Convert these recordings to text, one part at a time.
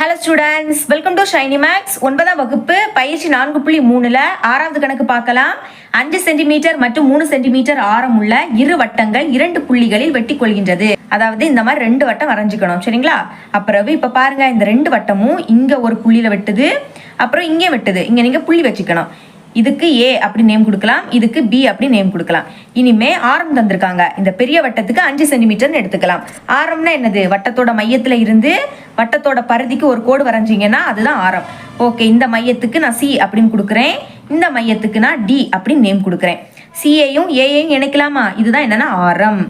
Hello students welcome to shiny maths ஒன்பதாம் வகுப்பு பயிற்சி நான்கு புள்ளி மூணுல ஆறாவது கணக்கு பார்க்கலாம். அஞ்சு சென்டிமீட்டர் மற்றும் மூணு சென்டிமீட்டர் ஆரம் உள்ள இரு வட்டங்கள் இரண்டு புள்ளிகளில் வெட்டி கொள்கின்றது அதாவது இந்த மாதிரி ரெண்டு வட்டம் வரைஞ்சுக்கணும் சரிங்களா? அப்புறம் இப்போ பாருங்க இந்த ரெண்டு வட்டமும் இங்க ஒரு புள்ளியில வெட்டுது அப்புறம் இங்கே வெட்டுது. இங்க நீங்க புள்ளி வச்சுக்கணும். இதுக்கு ஏ அப்படி நேம் கொடுக்கலாம் இதுக்கு பி அப்படி நேம் கொடுக்கலாம். இனிமே ஆரம் தந்திருக்காங்க. இந்த பெரிய வட்டத்துக்கு அஞ்சு சென்டிமீட்டர்னு எடுத்துக்கலாம். ஆரம்னா என்னது? வட்டத்தோட மையத்தில் இருந்து வட்டத்தோட பருதிக்கு ஒரு கோடு வரைஞ்சிங்கன்னா அதுதான் ஆரம். ஓகே இந்த மையத்துக்கு நான் சி அப்படின்னு கொடுக்குறேன். இந்த மையத்துக்கு நான் டி அப்படின்னு நேம் கொடுக்குறேன். சிஏயும் ஏயையும் இணைக்கலாமா? இதுதான் என்னன்னா ஆரம்.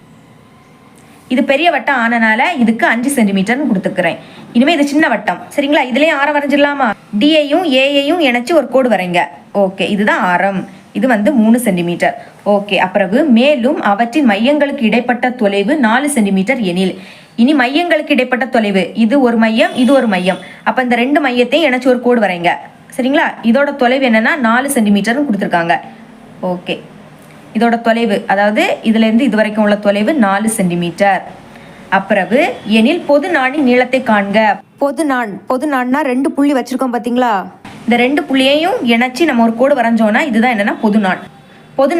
இது பெரிய வட்டம் ஆனனால இதுக்கு அஞ்சு சென்டிமீட்டர்னு கொடுத்துக்கிறேன் இனிமே இது சின்ன வட்டம். சரிங்களா? இதுலயும் ஆரம் வரைஞ்சிடலாமா? டிஏயும் ஏஏயும் இணைச்சு ஒரு கோடு வரைங்க. ஓகே இதுதான் ஆரம். இது வந்து மூணு சென்டிமீட்டர் ஓகே அப்பிறகு மேலும் அவற்றின் மையங்களுக்கு இடைப்பட்ட தொலைவு நாலு சென்டிமீட்டர் எனில். இனி மையங்களுக்கு இடைப்பட்ட தொலைவு இது ஒரு மையம் இது ஒரு மையம். அப்போ இந்த ரெண்டு மையத்தையும் இணைச்சு ஒரு கோடு வரைங்க. சரிங்களா? இதோட தொலைவு என்னன்னா நாலு சென்டிமீட்டர்னு கொடுத்துருக்காங்க. ஓகே இதோட தொலைவு அதாவது இதுலேருந்து இது வரைக்கும் உள்ள தொலைவு நாலு சென்டிமீட்டர் அப்பிறகு எனில் பொது நாணின் நீளத்தை காண்க. பொது நாண் பொது நாண்னா ரெண்டு புள்ளி வச்சிருக்கோம் பார்த்தீங்களா இந்த ரெண்டு புள்ளியையும் இணைச்சி நம்ம ஒரு கோடு வரைஞ்சோம்னா இதுதான் என்னென்னா பொது நாண் பொது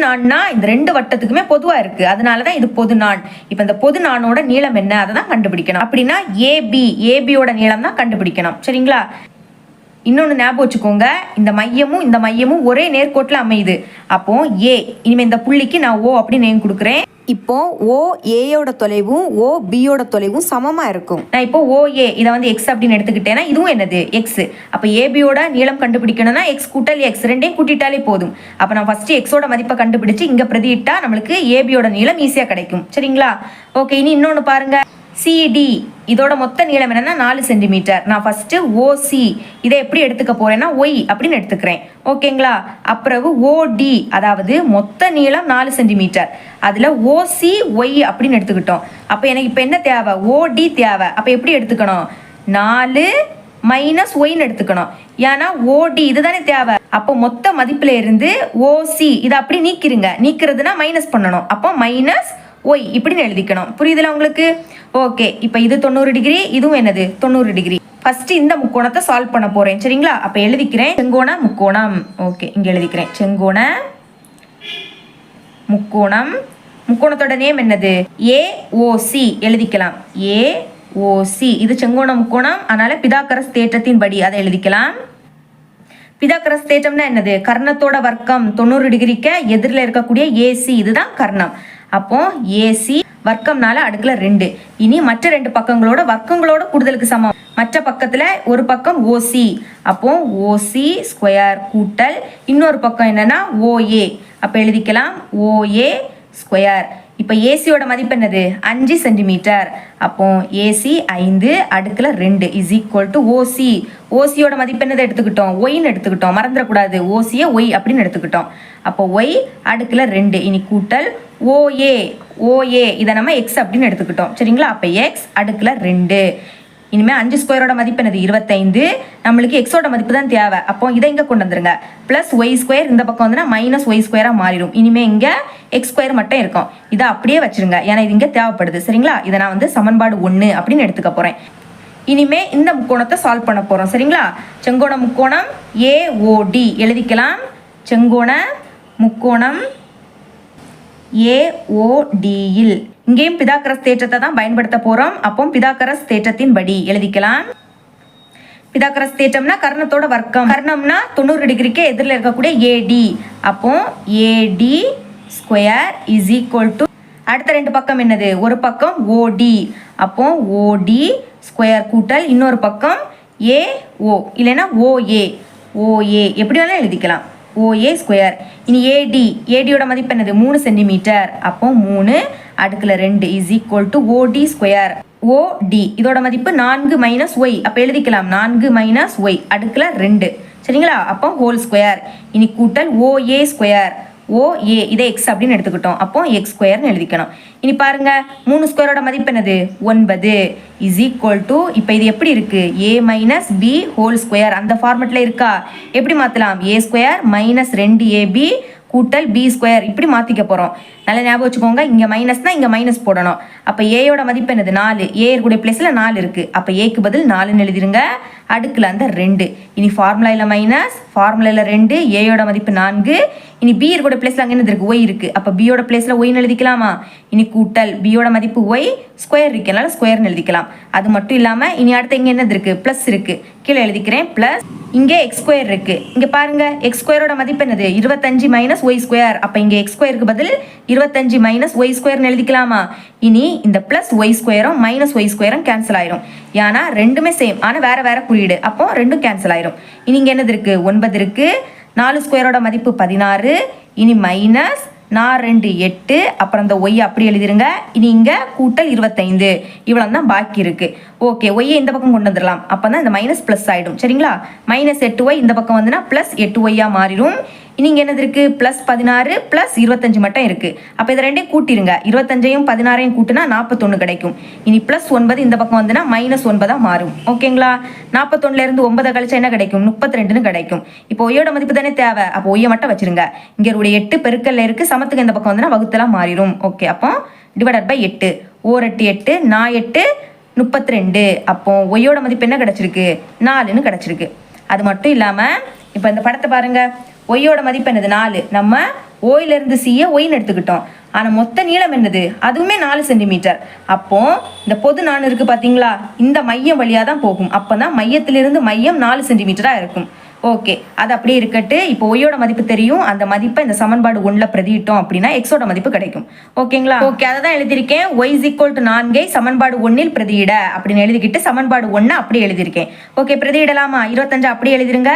இந்த ரெண்டு வட்டத்துக்குமே பொதுவாக இருக்குது அதனால தான் இது பொது நாண் இந்த பொது நாணோட நீளம் என்ன? அதை தான் கண்டுபிடிக்கணும். அப்படின்னா ஏபி ஏபியோட நீளம் தான் கண்டுபிடிக்கணும். சரிங்களா? இன்னொன்று ஞாபகம் வச்சுக்கோங்க. இந்த மையமும் இந்த மையமும் ஒரே நேர்கோட்டில் அமையுது. அப்போ ஏ இனிமேல் இந்த புள்ளிக்கு நான் ஓ அப்படின்னு நேம் கொடுக்குறேன். இப்போ ஓ ஏயோட தொலைவும் ஓ பியோட தொலைவும் சமமாக இருக்கும். நான் இப்போ ஓ ஏ இதை வந்து எக்ஸ் அப்படின்னு எடுத்துக்கிட்டேன்னா இதுவும் என்னது? எக்ஸ் அப்போ ஏபியோட நீளம் கண்டுபிடிக்கணும்னா எக்ஸ் கூட்டல் எக்ஸ் ரெண்டையும் கூட்டிட்டாலே போதும். அப்போ நான் ஃபஸ்ட்டு எக்ஸோட மதிப்பை கண்டுபிடிச்சு இங்கே பிரதியிட்டா நம்மளுக்கு ஏபியோட நீளம் ஈஸியாக கிடைக்கும். சரிங்களா? ஓகே இனி இன்னொன்று பாருங்கள் சிடி இதோட மொத்த நீளம் என்னன்னா நாலு சென்டிமீட்டர் நான் ஃபஸ்ட்டு ஓசி இதை எப்படி எடுத்துக்க போகிறேன்னா ஒய் அப்படின்னு எடுத்துக்கிறேன். ஓகேங்களா? அப்புறவு ஓடி அதாவது மொத்த நீளம் நாலு சென்டிமீட்டர் அதில் ஓசி ஒய் அப்படின்னு எடுத்துக்கிட்டோம். அப்போ எனக்கு இப்போ என்ன தேவை? ஓடி தேவை. அப்போ எப்படி எடுத்துக்கணும்? நாலு மைனஸ் ஒய்னு எடுத்துக்கணும். ஏன்னா ஓடி இதுதானே தேவை. அப்போ மொத்த மதிப்பில் இருந்து ஓசி இதை அப்படி நீக்கிருங்க. நீக்கிறதுனா மைனஸ் பண்ணணும். அப்போ மைனஸ் ஒய் இப்படின்னு எழுதிக்கணும். புரியுதுல உங்களுக்கு? ஓகே இப்போ இது தொண்ணூறு டிகிரி இதுவும் என்னது? தொண்ணூறு டிகிரி. ஃபர்ஸ்ட் இந்த முக்கோணத்தை சால்வ் பண்ண போறேன் சரிங்களா? அப்ப எழுதிக்கிறேன் செங்கோண முக்கோணம். ஓகே இங்க எழுதிக்கிறேன். செங்கோண முக்கோணம். முக்கோணத்தோட நேம் என்னது? ஏ ஓசி எழுதிக்கலாம். ஏ ஓசி இது செங்கோண முக்கோணம் அதனால பிதாக்கரஸ் தேற்றத்தின்படி அதை எழுதிக்கலாம். பிதாக்கரஸ் தேற்றம்னா என்னது? கர்ணத்தோட வர்க்கம் தொண்ணூறு டிகிரிக்கு எதிரில் இருக்கக்கூடிய ஏசி இதுதான் கர்ணம். அப்போ ஏசி வர்க்கம்னால அடுக்கில் ரெண்டு. இனி மற்ற ரெண்டு பக்கங்களோட வர்க்கங்களோட கூடுதலுக்கு சமம். மற்ற பக்கத்துல ஒரு பக்கம் ஓசி அப்போ ஓசி ஸ்கொயர் கூட்டல் இன்னொரு பக்கம் என்னன்னா ஓஏ அப்ப எழுதிக்கலாம் ஓஏ ஸ்கொயர் இப்போ ஏசியோட மதிப்பு என்னது? அஞ்சு சென்டிமீட்டர் அப்போ ஏசி ஐந்து அடுக்கில் ரெண்டு. இஸ் ஈக்குவல் டு ஓசி ஓசியோட மதிப்பு என்னதை எடுத்துக்கிட்டோம்? ஒய்னு எடுத்துக்கிட்டோம். மறந்துடக்கூடாது. ஓசியை ஒய் அப்படின்னு எடுத்துக்கிட்டோம். அப்போ ஒய் அடுக்கில் ரெண்டு. இனி கூட்டல் ஓஏ ஓஏ இதை நம்ம எக்ஸ் அப்படின்னு எடுத்துக்கிட்டோம். சரிங்களா? அப்போ எக்ஸ் அடுக்கில் ரெண்டு. இனிமேல் அஞ்சு ஸ்கொயரோட மதிப்பு என்னது? இருபத்தைந்து. நம்மளுக்கு எக்ஸோட மதிப்பு தான் தேவை. அப்போ இதை இங்கே கொண்டு வந்துருங்க. ப்ளஸ் ஒய் ஸ்கொயர் இந்த பக்கம் வந்துன்னா மைனஸ் ஒய் ஸ்கொயராக மாறிடும். இனிமேல் இங்கே எக்ஸ் ஸ்கொயர் மட்டும் இருக்கும். இதை அப்படியே வச்சுருங்க. ஏன்னா இது இங்கே தேவைப்படுது. சரிங்களா? இதை நான் வந்து சமன்பாடு ஒன்று அப்படின்னு எடுத்துக்க போகிறேன் இனிமே இந்த முக்கோணத்தை சால்வ் பண்ண போகிறோம் சரிங்களா? செங்கோண முக்கோணம் ஏஓடி எழுதிக்கலாம். செங்கோண முக்கோணம் ஏஓடியில் இங்கேயும் பிதாக்கரஸ் தேற்றத்தை தான் பயன்படுத்த போகிறோம் அப்போ பிதாக்கரஸ் தேற்றத்தின் படி எழுதிக்கலாம். பிதாக்கரஸ் தேற்றம்னா கர்ணத்தோட வர்க்கம். கர்ணம்னா தொண்ணூறு டிகிரிக்கு எதிரில் இருக்கக்கூடிய ஏடி அப்போ AD square is equal to அடுத்த ரெண்டு பக்கம் என்னது? ஒரு பக்கம் ஓடி அப்போ ஓடி ஸ்கொயர் கூட்டல் இன்னொரு பக்கம் ஏஓ இல்லைன்னா ஓஏ ஓஏ எப்படி வேணாலும் எழுதிக்கலாம். OA square. இனி ஏடி ஏடியோட மதிப்பு என்னது? மூணு சென்டிமீட்டர். அப்போ மூணு அடுக்கில் ரெண்டு is equal to OD square. OD இதோட மதிப்பு நான்கு மைனஸ் ஒய் அப்போ எழுதிக்கலாம். நான்கு மைனஸ் ஒய் அடுக்கில் ரெண்டு. சரிங்களா? அப்போ ஹோல் ஸ்கொயர் இனி கூட்டல் ஓஏ ஸ்கொயர். ஓ ஏ இதை எக்ஸ் அப்படின்னு எடுத்துக்கிட்டோம். அப்போ எக்ஸ் ஸ்கொயர்னு எழுதிக்கணும். இனி பாருங்க மூணு ஸ்கொயரோட மதிப்பு என்னது? ஒன்பது இஸ் ஈக்குவல் டு இப்போ இது எப்படி இருக்கு? A minus B whole square அந்த ஃபார்மெட்ல இருக்கா? எப்படி மாத்தலாம்? ஏ ஸ்கொயர் மைனஸ் ரெண்டு ஏபி கூட்டல் பி ஸ்கொயர் இப்படி மாற்றிக்க போகிறோம் நல்லா ஞாபகம் வச்சுக்கோங்க இங்கே மைனஸ்னா இங்கே மைனஸ் போடணும். அப்போ ஏயோட மதிப்பு என்னது? நாலு. ஏ இருக்கக்கூடிய பிளேஸில் நாலு இருக்குது அப்போ ஏக்கு பதில் நாலுன்னு எழுதிருங்க. அடுக்கில் அந்த ரெண்டு. இனி ஃபார்முலாவில் மைனஸ் ஃபார்முலாவில் ரெண்டு. ஏயோட மதிப்பு நான்கு. இனி பி இருக்கோட பிளேஸில் அங்கே என்ன இருக்குது ஒய் இருக்குது அப்போ பியோட பிளேஸில் ஒய்னு எழுதிக்கலாமா? இனி கூட்டல் பியோட மதிப்பு ஒய் ஸ்கொயர் இருக்குது அதனால் ஸ்கொயர்னு எழுதிக்கலாம். அது மட்டும் இல்லாமல் இனி அடுத்து இங்கே என்னது இருக்குது ப்ளஸ் இருக்குது கீழே எழுதிக்கிறேன். ப்ளஸ் இங்கே எக்ஸ் ஸ்கொயர் இருக்கு. இங்க பாருங்க. எக்ஸ் ஸ்கொயரோட மதிப்பு என்னது? இருபத்தஞ்சு மைனஸ் ஒய் ஸ்கொயர் அப்ப இங்க எக்ஸ் ஸ்கொயருக்கு பதில் இருபத்தஞ்சு மைனஸ் ஒய் ஸ்கொயர்னு எழுதிக்கலாமா? இனி இந்த பிளஸ் ஒய் ஸ்கொயரும் மைனஸ் ஒய் ஸ்கொயரும் கேன்சல் ஆயிரும். ஏன்னா ரெண்டுமே சேம் ஆனால் வேற வேற குறியீடு. அப்போ ரெண்டும் கேன்சல் ஆயிரும். இனி இங்க என்னது இருக்கு? ஒன்பது இருக்கு. நாலு ஸ்கொயரோட மதிப்பு பதினாறு இனி மைனஸ் நான் ரெண்டு எட்டு அப்புறம் இந்த ஒய் அப்படி எழுதிருங்க. இனி இங்கே கூட்டல் இருபத்தைந்து. இவ்வளோ தான் பாக்கி இருக்குது ஓகே ஒய்யை இந்த பக்கம் கொண்டு வந்துடலாம். அப்போ தான் இந்த மைனஸ் ப்ளஸ் ஆகிடும் சரிங்களா? மைனஸ் எட்டு ஒய் இந்த பக்கம் வந்துன்னா ப்ளஸ் எட்டு ஒய்யாக மாறிடும். இனி என்னது இருக்குது ப்ளஸ் பதினாறு ப்ளஸ் இருபத்தஞ்சு மட்டும் இருக்குது அப்போ இதை ரெண்டையும் கூட்டிருங்க. இருபத்தஞ்சையும் பதினாறையும் கூட்டினா நாற்பத்தொன்று கிடைக்கும். இனி ப்ளஸ் ஒன்பது இந்த பக்கம் வந்துன்னா மைனஸ் ஒன்பதாக மாறும். ஓகேங்களா நாற்பத்தொன்னுலேருந்து ஒன்பதை கழிச்சா என்ன கிடைக்கும்? முப்பத்தி ரெண்டுன்னு கிடைக்கும். இப்போ ஒய்யோட மதிப்பு தானே தேவை. அப்போ ஒய்யை மட்டும் வச்சிருங்க. இங்கே ஒரு எட்டு பெருக்கல்ல இருக்கு. சமத்துக்கு இந்த பக்கம் வந்துன்னா வகுத்தெல்லாம் மாறிடும். ஓகே அப்போ டிவைடட் பை எட்டு. ஓர் எட்டு எட்டு நான் எட்டு முப்பத்தி ரெண்டு அப்போ ஒய்யோட மதிப்பு என்ன கிடச்சிருக்கு? நாலுன்னு கிடச்சிருக்கு. அது மட்டும் இல்லாமல் இப்போ இந்த படத்தை பாருங்கள் ஒய்யோட மதிப்பு என்னது? நாலு. நம்ம ஓயிலிருந்து சிய ஒயின்னு எடுத்துக்கிட்டோம். ஆனால் மொத்த நீளம் என்னது? அதுவுமே நாலு சென்டிமீட்டர். அப்போ இந்த பொது நான் இருக்கு பார்த்தீங்களா இந்த மையம் வழியாக தான் போகும். அப்போ தான் மையத்திலிருந்து மையம் நாலு சென்டிமீட்டராக இருக்கும். ஓகே. அது அப்படியே இருக்கட்டு. இப்போ ஒய்யோட மதிப்பு தெரியும். அந்த மதிப்பை இந்த சமன்பாடு ஒன்றில் பிரதியிட்டோம் அப்படின்னா எக்ஸோட மதிப்பு கிடைக்கும். ஓகேங்களா? ஓகே. அதை தான் எழுதியிருக்கேன். ஒய் இஸ் ஈக்குவல் டு நான்கை சமன்பாடு ஒன்றில் பிரதியிட அப்படின்னு எழுதிக்கிட்டு சமன்பாடு ஒன்று அப்படியே எழுதியிருக்கேன். ஓகே. பிரதியிடலாமா? இருபத்தஞ்சு அப்படியே எழுதிருங்க.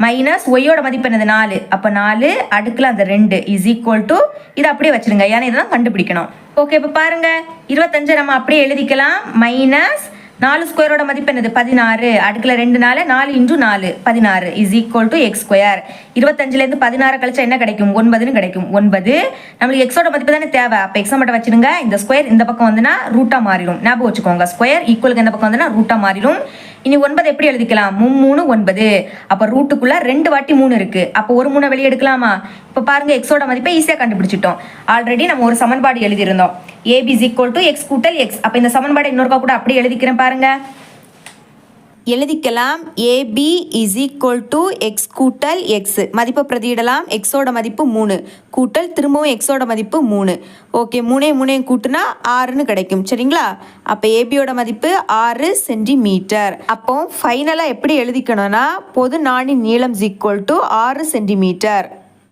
மைனஸ் ஒய்யோட மதிப்பு என்னது? நாலு. அப்போ நாலு அடுக்கில் அந்த ரெண்டு இஸ் ஈக்குவல் டு இதை அப்படியே வச்சிருங்க. ஏன்னா இதெல்லாம் கண்டுபிடிக்கணும். ஓகே இப்போ பாருங்க. இருபத்தஞ்சு நம்ம அப்படியே எழுதிக்கலாம். மைனஸ் நாலு ஸ்கொயரோட மதிப்பு என்னது? பதினாறு. அடுக்கில் ரெண்டு நாலு நாலு இன்டூ நாலு. பதினாறு is equal to X square இருபத்தஞ்சுலேருந்து பதினாறு கழிச்சா என்ன கிடைக்கும்? ஒன்பதுன்னு கிடைக்கும். ஒன்பது. நம்மளுக்கு எக்ஸோட மதிப்பு தானே தேவை. அப்போ எக்ஸை மட்டும் வச்சிருங்க. இந்த ஸ்கொயர் இந்த பக்கம் வந்துன்னா ரூட்டாக மாறிடும். ஞாபகம் வச்சுக்கோங்க. ஸ்கொயர் ஈக்குவலுக்கு இந்த பக்கம் வந்துன்னா ரூட்டாக மாறிடும். இனி ஒன்பது எப்படி எழுதிக்கலாம்? மூணு ஒன்பது. அப்போ ரூட்டுக்குள்ளே ரெண்டு வாட்டி மூணு இருக்குது அப்போ ஒரு மூணை வெளியே எடுக்கலாமா? இப்போ பாருங்கள் எக்ஸோட மதிப்பை ஈஸியாக கண்டுபிடிச்சிட்டோம். ஆல்ரெடி நம்ம ஒரு சமன்பாடு எழுதியிருந்தோம். AB is equal to X கூட்டல் எக்ஸ் அப்போ இந்த சமன்பாடு இன்னொருக்கா கூட அப்படியே எழுதிக்கிறேன் பாருங்கள் எழுதிக்கலாம். AB is equal to X கூட்டல் எக்ஸ் மதிப்பை பிரதியிடலாம். எக்ஸோட மதிப்பு மூணு. கூட்டல் திரும்பவும் எக்ஸோட மதிப்பு மூணு. ஓகே மூணே மூணையும் கூட்டுனா ஆறுன்னு கிடைக்கும். சரிங்களா? அப்போ ஏபியோட மதிப்பு ஆறு சென்டிமீட்டர் அப்போ ஃபைனலாக எப்படி எழுதிக்கணும்னா பொது நாணின் நீளம் ஈக்குவல் டு ஆறு சென்டிமீட்டர்